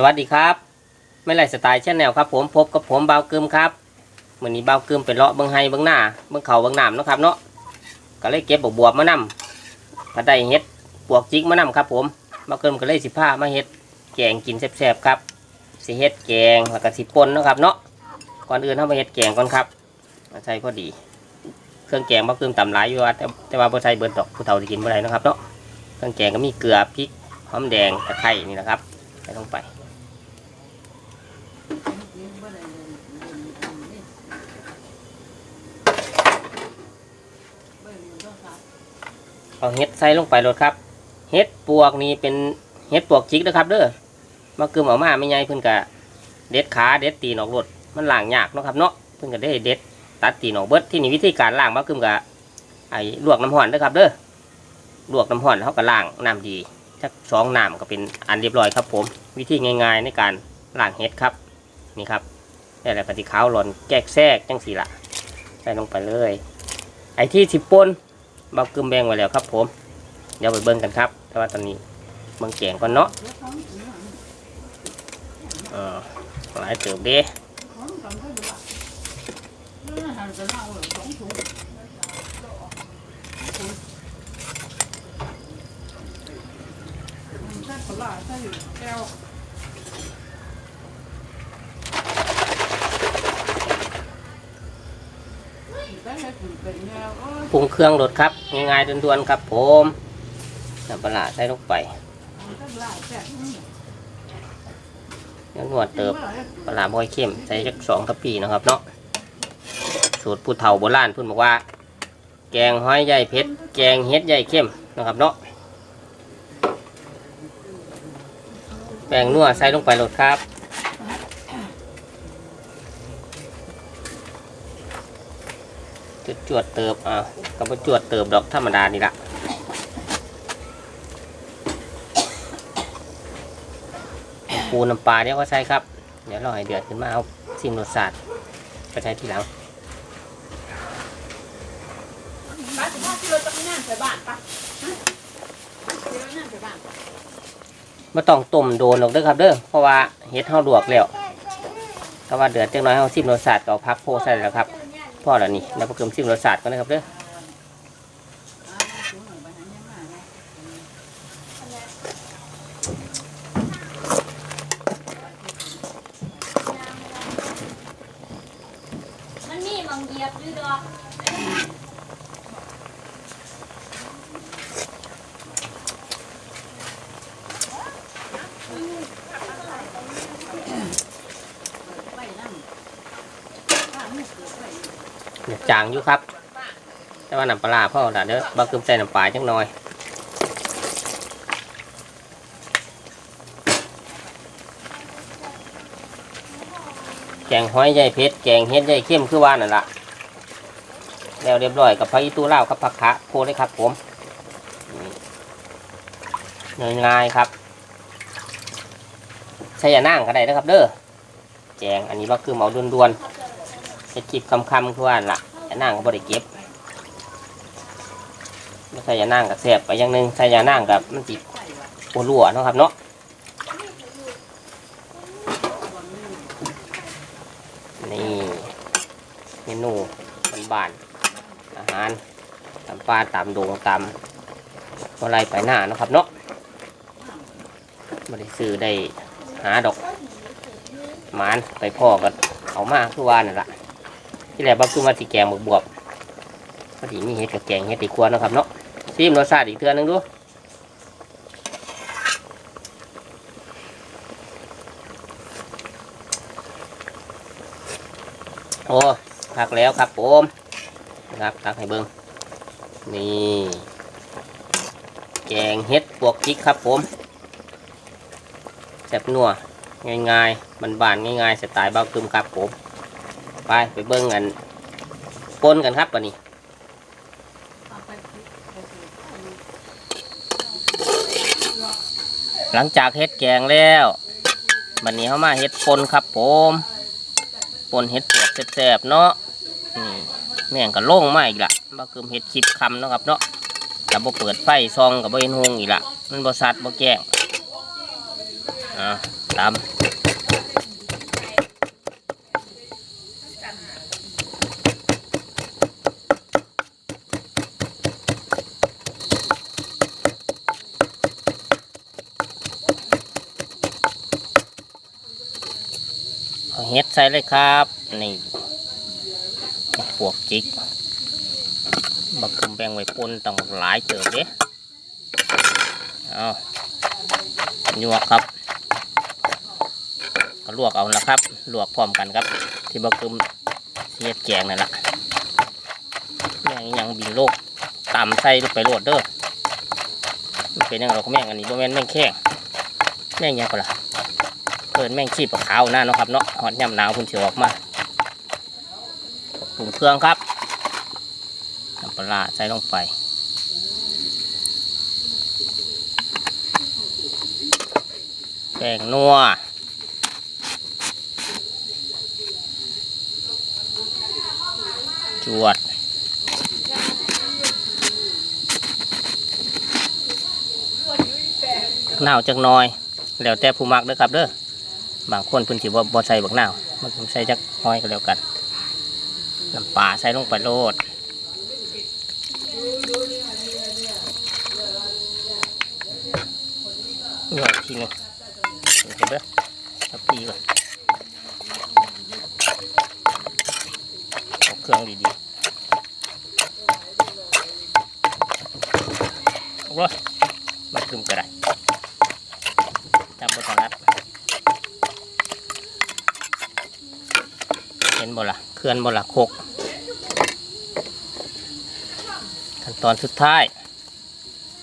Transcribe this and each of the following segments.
สวัสดีครับ ไม่ไรสไตล์ชแนลครับ ผมพบกับผมเบาวกึมครับเมื่อนี้เบาวกึมไปเลาะเบิ้งไห้เบิ้งหน้าเบิ้งเขาเบิ้งน้ำเนะครับเนาะก็เลยเก็บบวบๆมานำก็ได้เฮ็ดปวกจิกมานำครับ ผมเบาวกึมก็เลยสิผ้ามาเฮ็ดแกงกินแซ่บๆครับสิเฮ็ดแกงแล้วก็สิป่นนะครับเนาะก่อนอื่นเรามาเฮ็ดแกงก่อนครับใส่พอดี เครื่องแกงเบาวกึมต่ำหลายอยู่ว่าแต่แต่ว่าบ่ใส่เบิดดอกผู้เฒ่าสิกินบ่ได้นะครับเนาะเครื่องแกงก็มีเกลือพริกหอมแดงตะไคร้นี่นะครับใส่ลงไป เอาเห็ดใส่ลงไปรถครับเห็ดปวกนี่เป็นเห็ดปวกจิกนะครับ เด้อมากึมออกมาไม่ใหญ่เพิ่นกะเด็ดขาเด็ดตีนออกรถมันล้างยากนะครับเนาะเพิ่นก็ได้เด็ดตัดตีนออกเบิดที่นี่วิธีการล้างมากึมกะไอ้ลวกน้ำห่อนเด้อครับ เด้อลวกน้ำห่อนแล้วเขาก็ล้างน้ำดีสักสองน้ำก็เป็นอันเรียบร้อยครับ ผม วิธีง่าย ๆ ในการล้างเห็ดครับนี่ครับนี่แหละกติขาวหล่นแกกแทรกจังสีละใส่ลงไปเลย ไอ้ที่สิบปน เบากึมแบงไว้แล้วครับ ผม เดี๋ยวไปเบิ่งกันครับแต่ว่าตอนนี้เบิ่งแกงก่อนเนาะเออหลายเติบเด้ ปรุงเครื่องรสครับ ง่ายๆด่วนๆครับผมน้ำปลาใส่ลงไปแล้วนวดเติบปลาบอยเข้มใส่จักสองกะปีนะครับเนาะสูตรผู้เฒ่าโบราณพิ่นบอกว่า แกงห้อยใหญ่เพชรแกงเฮ็ดใหญ่เข้มนะครับเนาะแป้งนัวใส่ลงไปโหลดครับ จวดจวดๆเติบอ่าก็บ่จวดเติบดอกธรรมดานี่ละปูน้ำปลาเดี๋ยวก็ใส่ครับ เดี๋ยวรอให้เดือดขึ้นมาเอาซิมรสชาติก็ใช้ทีหลังป้าจะพาที่รถจักรยานไปบ้านปะฮะขี่รถจักรยานไปบ้านไม่ต้องต้มโดนหรอกเด้อครับเด้อเพราะว่าเฮ็ดเฮาลวกแล้วถ้าว่าเดือดจังน้อยเฮาซิมรสชาติก็เอาพักโพใส่แล้วครับ พ่อแล้วนี่แล้วก็เพิ่มซิมรสชาติกันนะครับเด้อมันมีมังเยียบด้วยดอก จางอยู่ครับ แต่ว่าน้ำปลาพ่อละเด้อบักกึมใส่น้ำปลาจังหน่อยแกงห้อยใหญ่เพชรแกงเฮ็ดใหญ่เข้มคือว่านั่นละแล้วเรียบร้อยกับผักอีตู้เล่ากับผักคะโคเลยครับผมง่ายๆครับใส่ยานั่งก็ได้นะครับเด้อแจงอันนี้ว่าคือเหมาด่วนๆจะจิบคำๆคือว่านั่นละ ยานั่งก็บริเก็บม่ใส่ยานั่งกับแสบไปอย่างหนึ่งใส่ยานั่งกับมันติดปวดรัวเนาะครับเนาะนี่เมนูบ้านๆอาหารตามป่าตามดงตามอะไรไปหน้านะครับเนาะไม่ได้ซื้อได้หาดอกหมานไปพ่อกันเอามาคือว่านั่นละ ที่แรกบักคือมาสีแกงบวบบวบพอดีมีเห็ดกับแกงเห็ดตีควรนะครับเนาะซิมรสชาติอีกเทือนึงดูโอ้พักแล้วครับผมนะครับตักให้เบิ้งนี่แกงเห็ดปวกจิกครับผมแซ่บนัวง่ายๆมันบานง่ายๆสไตล์บ้าวกึมครับผม ไปไปเบิ้งกันปนกันครับวันนี้หลังจากเฮ็ดแกงแล้วบัดนี้เขามาเฮ็ดปนครับผมปนเฮ็ดปวกแซ่บๆเนาะนี่แม่งก็โล่งมาอีกละบ่คือเฮ็ดคลิปคำเนาะครับเนาะแต่บ่เปิดไฟซองกับบ่เห็นหงอีกละมันบ่สัดบ่แจ้งอ่าตำเเฮ็ดใส่เลยครับ นี่พวกจิก บักคุมแบ่งไว้ปนต้องหลายเติบเด้เอาหยวกครับ ก็ลวกเอาละครับ ลวกพร้อมกันครับ ที่บักคุมเสียดแกงนั่นแหละแม่งยังบินโลกตำใส่ลงไปโรดเด้อมันเป็นยังไงเราก็แม่งอันนี้บ่แม่นแม่งแข้งแม่งยังก็ล่ะ เปิดแม่งขี้ปลาขาวหน้าเนาะครับเนาะหอดย่ำหนาวคุณเสียวออกมาปรุงเครื่องครับน้ำปลาใส่ลงไปแป้งนัวจวดหนาวจักหน่อย แล้วแต่ผู้มักเด้อครับเด้อ บางคนเพิ่นสิบ่บ่ใส่บักหน้าวมันผมใส่จักหน้อยก็แล้วกันน้ำปลาใส่ลงไปโลดหยอดทีหนึงเห็นเด้อทับพีก่อนเอาเครื่องดีๆโอ้ยมาคืมก็ได้จำบ่ต้องรับเห็ นบ่ล่ะเคลื่อนบ่ล่ะโคกขั้นตอนสุดท้าย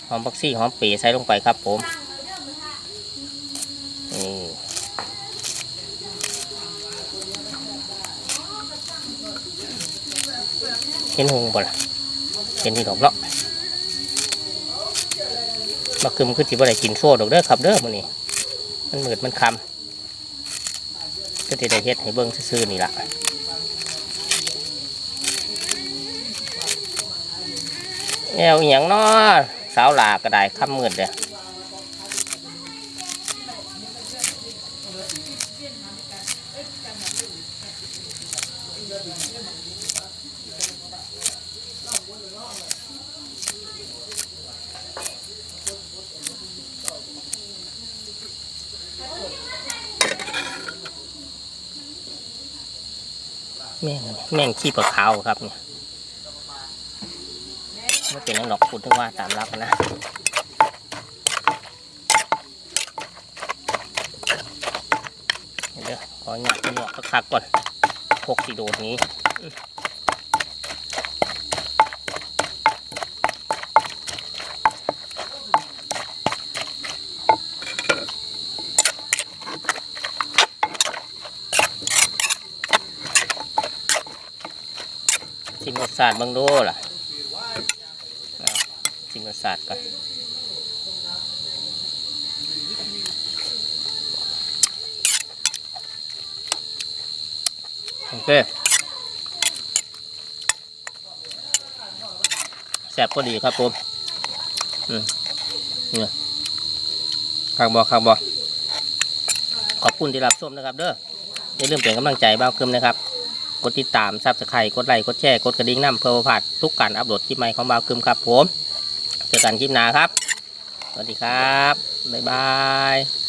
หอมบักซี่หอมปีใส่ลงไปครับผมนี่เห็นหงบ่ล่ะเห็นที่ดอกเนาะมาคืมคือสิบ่ได้กินโซ่ดอกเด้อครับเด้อมื้อนี้มันมืดมันคำ็จะได้เฮ็ดให้เบิ่งซื่อๆนี่ล่ะแอวอหย่างนาะสาวหลาก็ได้คำมืดเลย แม่งแม่งขี้ปลาขาวครับเนี่ยไม่เป็นนังดอกพูดถึงว่าตามรับนะเดี๋ยวขอหยาดหนวกคักก่อนพกสีโดดนี้ ชิมรสติเบางดูล่ะชิมรสชาติก่อนโอเคแซ่บพอดีครับผมอืมเนี่ยข้างบอข้างบอขอบคุณที่รับชมนะครับ เด้ออย่าลืมเป็นกำลังใจบ้าวคืมนะครับ กดติดตามซับสไครต์กดไลค์กดแชร์กดกระดิ่งน้ำเพื่อผ่าดทุกการอัปโหลดคลิปใหม่ของบ่าวคืมครับผม เจอกันคลิปหน้าครับ สวัสดีครับ บ๊ายบาย